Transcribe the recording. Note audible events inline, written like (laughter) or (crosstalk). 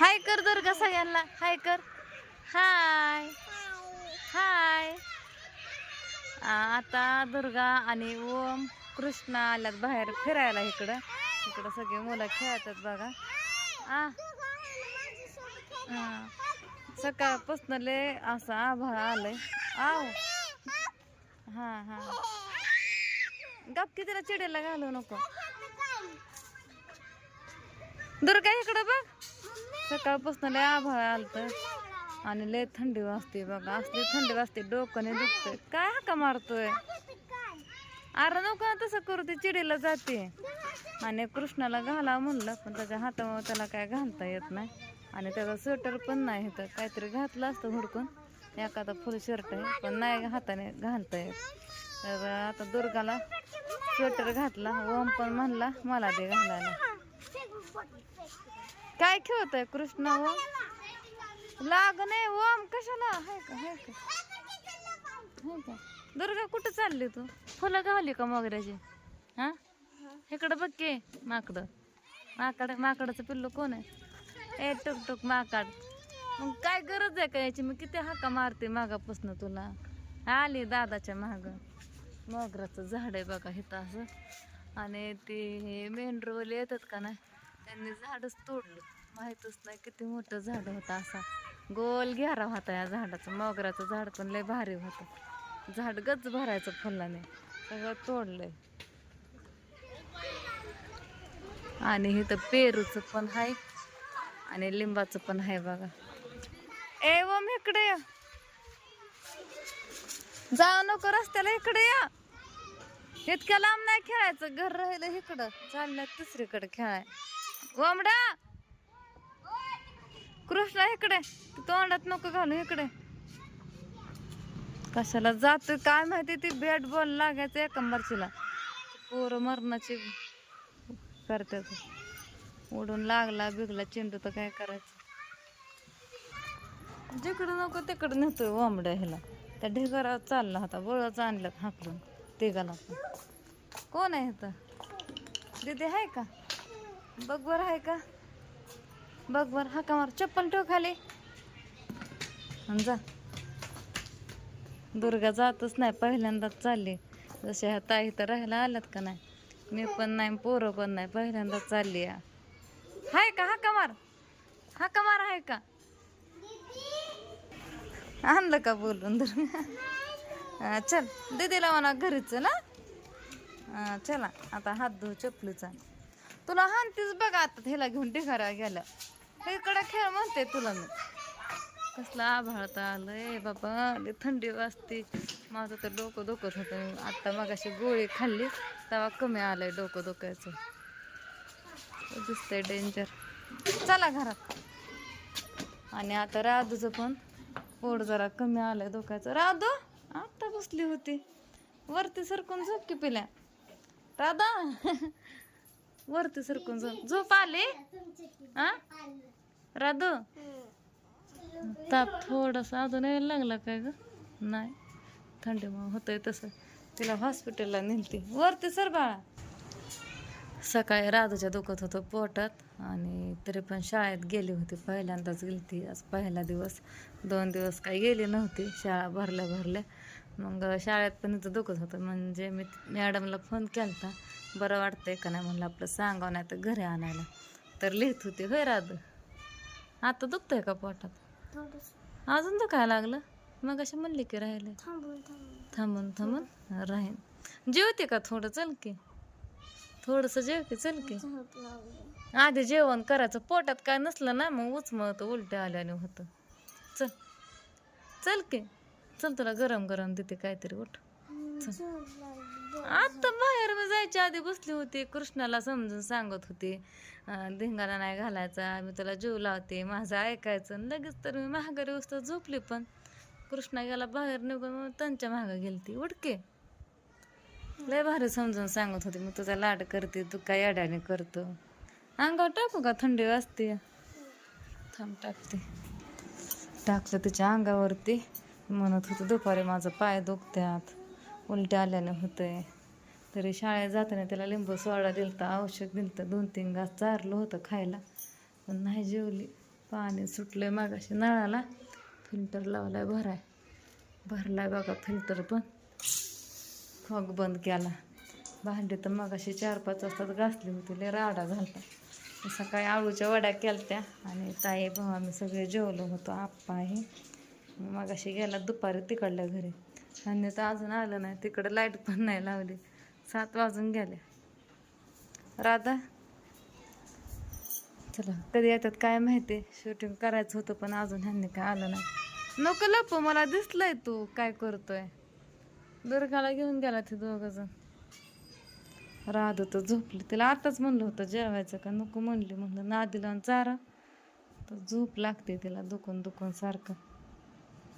हाय कर दुर्गा सगळ्यांना? हाय. कर हाय. हाय आता दुर्गा आणि ओम कृष्ण आल्यात बाहेर फिरायला इकडं. इकडं सगळे मुलं खेळतात बघा. आ. सकाळपासून लय असं आभाळ आलंय. आव हा हा. गप्पी तिला चिडेला घालू नको. दुर्गा इकडं बघ. सकाळपासून लय आभाळ आलत. आणि लय थंडी वाजते बघा. असली थंडी वाजते डोकं दुखतंय. काय हाका मारतोय? अरे नको ना तसं करू ते चिडीला जाते. आणि कृष्णाला घाला म्हणलं पण त्याच्या हातामुळे त्याला काय घालता येत नाही. आणि त्याचा स्वेटर पण नाही तर काहीतरी घातलं असतं हुडकून. एखादा फुल शर्ट आहे पण नाही हाताने घालता येत. तर आता दुर्गाला स्वेटर घातला. ओम पण म्हणला मला ते घालायला. काय खेळतोय कृष्ण हो? लाग नाही ओम कशाला? हाय का हाय का? हाय का? दुर्गा कुठं चालली तू? फुलं गावली का मोगऱ्याची? हा? इकडं बघ की माकडं. माकड माकडाचं पिल्लू कोण आहे? ए टुक टुक माकड. मग काय गरज आहे का याची? मग किती हाका मारते मागापासून तुला? आली दादाच्या माग. मोगऱ्याचं झाड आहे बघा इथं असं. आणि ते मेंढरवाले येतात का नाही? त्यांनी झाडच तोडलं. माहीतच नाही किती मोठं झाड होतं असा. गोल घेरा होता या झाडाचं मोगराचं झाड पण लय भारी होतं. झाड गच भरायचं फुलाने सगळं तोडलंय. आणि इथं पेरूचं पण आहे आणि लिंबाचं पण आहे बघा. ए ओम इकडे या. जाऊ नको रस्त्याला इकडे या. इतक्या लांब नाही खेळायचं घर राहिलं इकडं. चाललं तिसरीकडे खेळाय. ओमडा कृष्णा इकडे. तोंडात नको घालू इकडे. कशाला जात काय माहिती ती बॅट बॉल लागायचं एका मरचीला. पोरं मरणाची करतात. उडून लागला बिगला चेंडू तर काय करायचं? जिकडं नको तिकडं नेतोय ओंबड्या ह्याला. त्या ढिगारावर चालला होता बळच आणलं हाकलून. तिघाला पण कोण आहे तर दिदी आहे का? बघ बर आहे का? बघ बर हा का मार चप्पल ठेव खाली. जा. दुर्गा जातच नाही पहिल्यांदाच चालली. जसे ह्या ताई तर राहायला आल्यात का नाही? मी पण नाही पोरं पण नाही पहिल्यांदाच चालली या हाय का हाका मार हाका मार आहे का? आणलं का बोलून दुर्गा? चल. दीदीला म्हणा घरीच ना? चला. आता हात धु चपलीचा. तुला हानतीच बघा आता ह्याला घेऊन ढिगारा गेला. इकडं खेळ म्हणते तुला मी. कसला आभाळत आलंय बाबा थंडी वाजते. माझं तर डोकं दुखत होतं. आता मग अशी गोळी खाल्ली तेव्हा कमी आलंय डोकं दुखायचं. दिसतंय डेंजर चला घरात. आणि आता राधूचं पण पोट जरा कमी आलंय दुखायचं. राधू आता बसली होती. वरती सरकून झोपकी पिल्या. राधा. (laughs) वरती सरकून झोप झोप आली? हा? राधू? ताप थोडासा अजून यायला लागला काय ग? नाही. थंडीमुळे होतंय तसं. तिला हॉस्पिटलला नेलती. वरती सर बाळा. सकाळी राधूच्या दुखत होतं पोटात आणि तरी पण शाळेत गेली होती. पहिल्यांदाच गेली ती आज पहिला दिवस. दोन दिवस काही गेली नव्हती. शाळा भरल्या भरल्या. मग शाळेत पण तिथं दुखत होतं म्हणजे मी मॅडमला फोन केला बरं वाटतंय का नाही म्हणलं आपलं सांगावं नाही तर घरी आणायला. तर लिहित होती होय राधू? आता दुखतंय का पोटात? अजून दुखायला लागलं? मग अशी म्हणली की राहिले थांबून थांबून. राहीन. जेवते का थोडं? चल की. थोडस जेव की चल की. आधी जेवण करायचं. पोटात काय नसलं ना मग उचमळत उलटे आल्याने होतं. चल. चल की. चल तुला गरम गरम देते काहीतरी उठ. आता बाहेर मी जायच्या आधी बसली होती कृष्णाला समजून सांगत होती. धिंगाणा नाही घालायचा मी तुला जीव लावते माझं ऐकायचं. लगेच तर मी महागारी वस्तू झोपली पण. कृष्णा गेला बाहेर निघून मग त्यांच्या महागा गेलती. उडके लय भारी समजून सांगत होती मी तुझा लाड करते तू काय अड्याने करतो. अंगावर टाकू का? थंडी वाजते. थांब टाकते. टाकलं तिच्या अंगावरती. म्हणत होतं दुपारी माझं पाय दुखत्यात. उलट्या आल्याने होतंय. तरी शाळेत जाताना त्याला लिंबू सोडा दिलता औषध दिलतं. दोन तीन घास चारलं होतं खायला. पण नाही जेवली. पाणी सुटलं आहे मागाशी नळाला. फिल्टर लावलाय भराय. भरलाय बघा फिल्टर पण. फॉग बंद केला. भांडी तर मगाशी चार पाच वाजताच घासली होती. लय राडा झाला सकाळी आळूच्या वड्या केल्या आणि ताई भाऊ आम्ही सगळे जेवलो होतो. आप्पा मग अशी गेला दुपारी तिकडल्या घरी. आणि तर अजून आलं नाही तिकडं लाइट पण नाही लावली. सात वाजून गेल्या राधा? चला कधी येतात काय माहिती? शूटिंग करायचं होतं पण अजून ह्यांनी काय आलं नाही. नको लपू मला दिसलंय तू काय करतोय. दुर्गाला घेऊन गेला ते दोघ जण तर झोपली तिला आताच म्हणलं होतं जेवायचं का नको म्हणली. म्हणलं नादीला चारा. तर झोप लागते तिला दुखून दुखून सारखं.